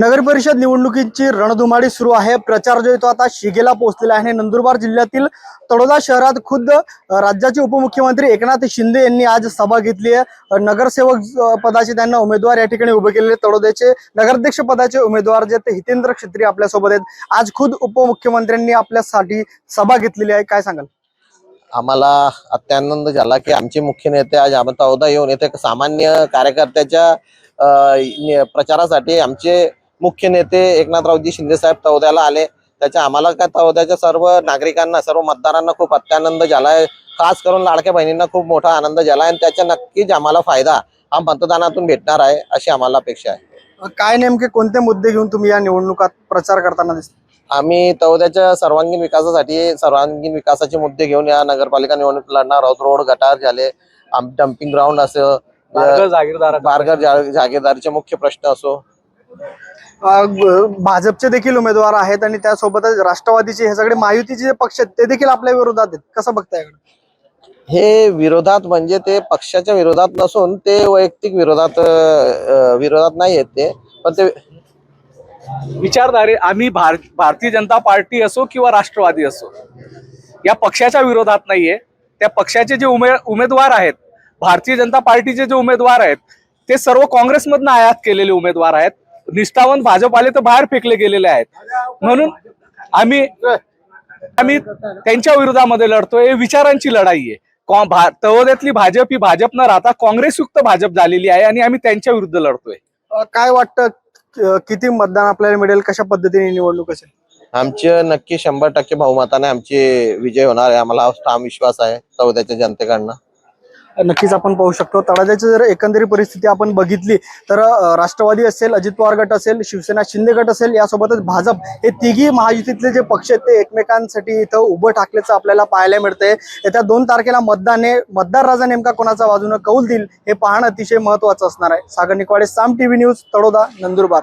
नगर परिषद निवडणुकीची रणधुमाडी सुरू आहे. प्रचार जो तो आता शिगेला पोहोचलेला आहे आणि नंदुरबार जिल्ह्यातील तळोदा शहरात खुद्द राज्याचे उपमुख्यमंत्री एकनाथ शिंदे यांनी आज सभा घेतली आहे. नगरसेवक पदाचे त्यांना उमेदवार या ठिकाणी उभे केलेले तळोद्याचे नगराध्यक्ष पदाचे उमेदवार जे ते हितेंद्र क्षेत्री आपल्यासोबत आहेत. आज खुद उपमुख्यमंत्र्यांनी आपल्यासाठी सभा घेतलेली आहे. काय सांगाल? आम्हाला अत्यानंद झाला की आमचे मुख्य नेते आज आम्ही तौदा येऊन येथे सामान्य कार्यकर्त्याच्या प्रचारासाठी आमचे मुख्य नेते एकनाथरावजी शिंदे साहेब तौद्याला आले. त्याच्या आम्हाला काय तौद्याच्या सर्व नागरिकांना सर्व मतदारांना खूप अत्यानंद झालाय. खास करून लाडक्या बहिणींना खूप मोठा आनंद झाला आणि त्याचा नक्कीच आम्हाला फायदा हा मतदानातून भेटणार आहे अशी आम्हाला अपेक्षा आहे. काय नेमके कोणते मुद्दे घेऊन तुम्ही या निवडणुकात प्रचार करताना दिसता? आम्ही तौद्याच्या सर्वांगीण विकासासाठी सर्वांगीण विकासाचे मुद्दे घेऊन या नगरपालिका निवडणूक लढणार आहोत. रोड गटार झाले डम्पिंग ग्राउंड असं बारगर जा- जागीरदारीचे मुख्य प्रश्न असो. भाजपचे देखील उमेदवार आहेत आणि त्यासोबतच राष्ट्रवादीचे हे सगळे महायुतीचे जे पक्ष आहेत ते देखील आपल्या विरोधात आहेत. कसं बघताय? हे विरोधात म्हणजे ते पक्षाच्या विरोधात नसून ते वैयक्तिक विरोधात विरोधात नाही आहेत ते. पण ते विचारधारे आम्ही भार भारतीय जनता पार्टी असो किंवा राष्ट्रवादी असो या पक्षाच्या विरोधात नाहीये. त्या पक्षाचे जे उमे उमेदवार आहेत भारतीय जनता पार्टीचे जे उमेदवार आहेत ते सर्व काँग्रेसमधनं आयात केलेले उमेदवार आहेत. निष्ठावंत भाजप आले तर बाहेर फेकले गेलेले आहेत. म्हणून आम्ही आम्ही त्यांच्या विरोधामध्ये लढतोय. हे विचारांची लढाई आहे. तळोद्यातली भाजप ही भाजप न राहता काँग्रेसयुक्त भाजप झालेली आहे आणि आम्ही त्यांच्या विरुद्ध लढतोय. काय वाटतं किती मतदान आपल्याला मिळेल कशा पद्धतीने निवडणूक असेल? आमचे नक्की शंभर टक्के बहुमताने आमचे विजय होणार आहे. आम्हाला हा ठाम विश्वास आहे चौद्याच्या जनतेकडनं. नक्कीच आपण पाहू शकतो. तळाजाची जर एकंदरीत परिस्थिती आपण बघितली तर राष्ट्रवादी असेल अजित पवार गट असेल शिवसेना शिंदे गट असेल यासोबतच भाजप हे तिघी महायुतीतले जे पक्ष आहेत ते एकमेकांसाठी इथं उभं टाकल्याचं आपल्याला पाहायला मिळतंय. येत्या दोन तारखेला मतदान आहे मतदार राजा नेमका कोणाचा बाजूनं कौल देईल हे पाहणं अतिशय महत्वाचं असणार आहे. Sagar Nikwade Saam TV news Taloda Nandurbar.